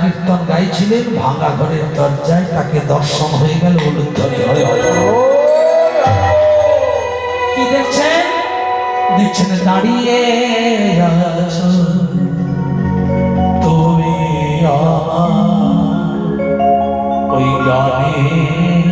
কীর্তন গাইছিলেন, ভাঙা ঘরের দরজায় তাকে দর্শন হয়ে গেল কি দেখছেন? দেখছেন দাঁড়িয়ে তুমি ওই গানের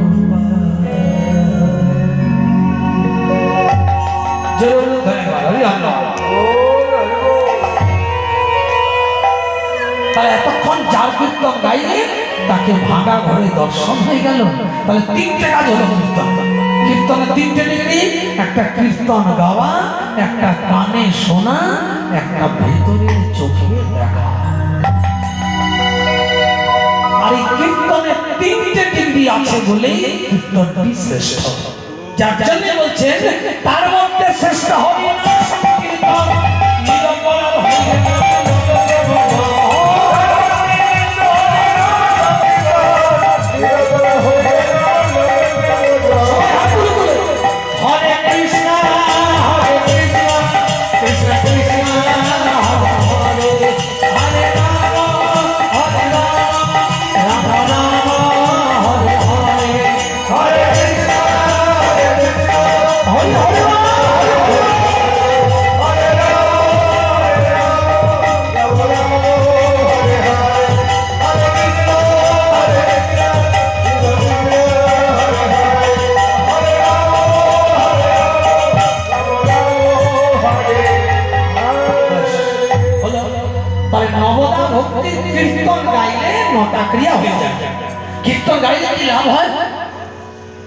তাহলে এতক্ষণ যার কীর্তন গাইলে তাকে ভাঙা ঘরে দর্শন হয়ে গেল। তাহলে তিনটে কাজ হলো কীর্তন। কীর্তনের তিনটে ডিগ্রি, একটা কীর্তন গাওয়া, একটা কানে শোনা, একটা ভেতরের চোখে দেখা। আর এই কীর্তনের তিনটে ডিগ্রি আছে বলেই কীর্তনটি শ্রেষ্ঠ। যার জন্য বলছেন, তার মধ্যে শ্রেষ্ঠ হবে না সংকীর্তন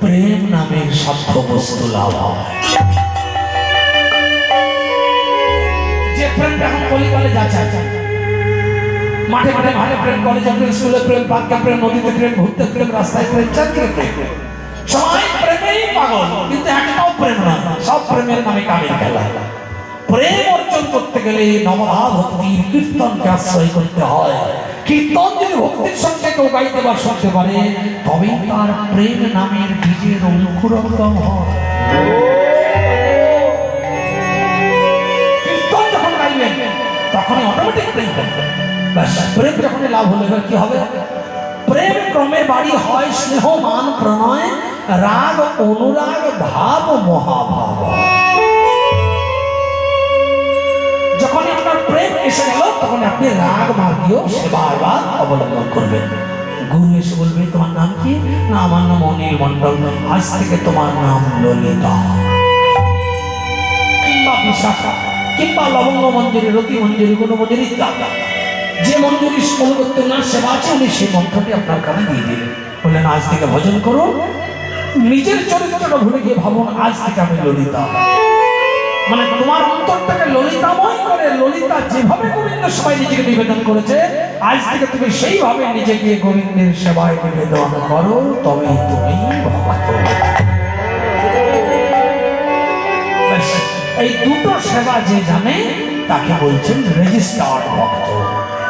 প্রেম নামের সাধ্য বস্তু লাভ যে প্রেমটা এখন কলিকালে যাচ্ছে মাঠে মাঠে মাঠে প্রেম কলেজে প্রেম স্কুলে প্রেম, পার্কে প্রেম, নদীতে প্রেম, ঘুরতে প্রেম, রাস্তায় প্রেম চারদিকে প্রেম। সবাই প্রেমেই পাগল, কিন্তু একটাও প্রেম না সব প্রেমের নামে খেলা। প্রেম অর্জন করতে গেলে নবধা ভক্তির কীর্তনকে আশ্রয় করতে হয়। কীর্তন যদি ভক্তির সঙ্গে কেউ গাইতে বা শুনতে পারে, তবেই তার প্রেম নামের বীজের অঙ্কুরোদ্গম হয়। কীর্তন যখন গাইবেন, তখনই অটোমেটিক প্রেম ব্যাস, প্রেম যখনই লাভ হলে কি হবে? প্রেম ক্রমে বাড়ি হয় স্নেহ মান প্রণয়, রাগ, অনুরাগ, ভাব, মহাভাব। প্রেম এসে গেল, তখন আপনি রাগ মার্গীয় অবলম্বন করবেন। গুরু এসে বলবে, তোমার নাম কি? না, আমার নাম অনিল মন্ডল আজ থেকে তোমার নাম ললিতা। কিংবা বিশাখা, কিংবা লবঙ্গ রতি কোনো মঞ্জুরি ইত্যাদি। যে মঞ্জুরি অনুগত্য না সেবা আছে, উনি সেই মন্ত্রটি আপনার কানে দিয়ে দিলেন। বললেন, আজ থেকে ভজন করুন নিজের চরিত্রটা ভুলে গিয়ে ভাবুন, আজ থেকে আমি ললিতা। মানে তোমার অন্তরটাকে ললিতাময় করে ললিতা যেভাবে গোবিন্দ সবাই নিজেকে নিবেদন করেছে, আজ থেকে তুমি সেইভাবে নিজেকে গোবিন্দের সেবায় নিবেদন করো, তবে তুমি এই দুটো সেবা যে জানে, তাকে বলছেন রেজিস্টার ভক্ত।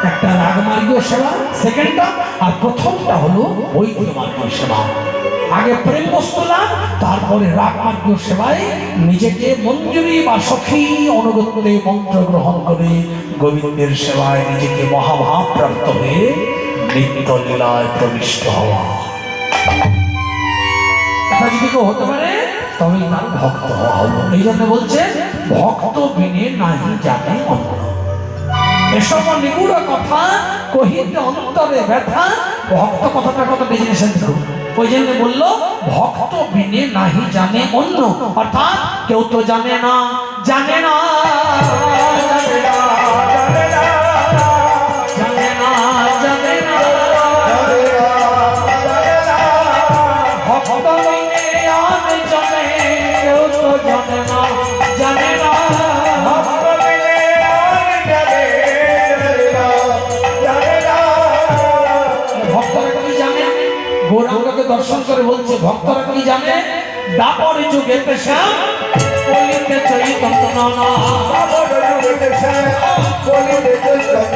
একটা রাগমার্গীয় সেবা, সেকেন্ডটা, আর প্রথমটা হলো বৈধ মার্গীয় সেবা। আগে প্রেম বস্তু লাভ তারপরে রাগমার্গীয় সেবায় নিজেকে মঞ্জুরি বা সখী অনুগত্যে মন্ত্র গ্রহণ করে গোবিন্দের সেবায় নিজেকে মহাভাব প্রাপ্ত হয়ে নিত্য লীলায় প্রবিষ্ট হওয়া। কথা, কহিতে অন্তরে ব্যথা ভক্ত কথাটা কত বিজনেসের দেখুন ওই জন্য বলল, ভক্ত বিনে নাহি জানে অন্য অর্থাৎ কেউ তো জানে না জানে না। দর্শন করে বলছে ভক্তরা কি জানে? দাপর যুগে পেশা কলিতে চৈতন্য না গর্ববত্ত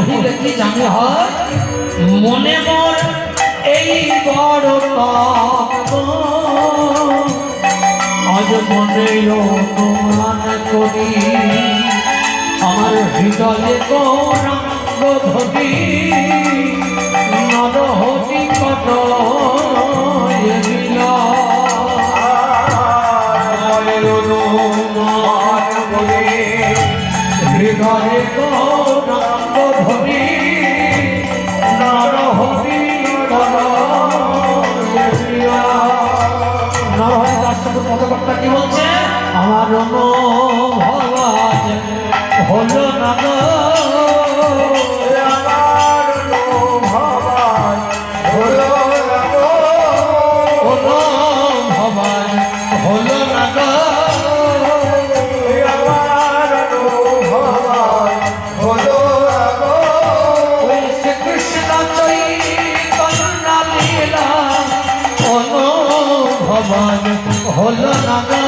নয় কহিলে কি জানি হয়। মনে মন এই বড় আমার হৃদয়ে গৌরাঙ্গ ধরি নরহরি কত ঠাকুর কি বলছে? আমার হলো না আজ হলো না গো।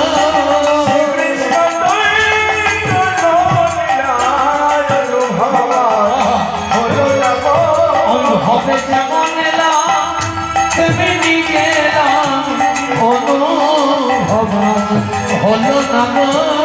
যেমন তেমনি গেলাম অনুভব হলো না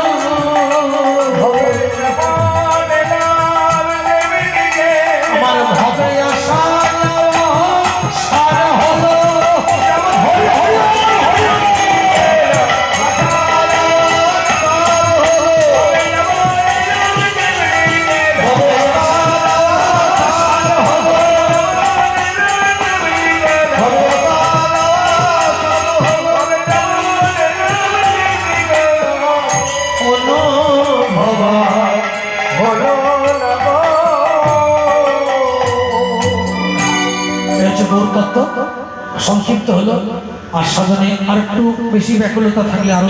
সংক্ষিপ্ত হলো। আর সাধনে আর একটু বেশি ব্যাকুলতা থাকলে আরও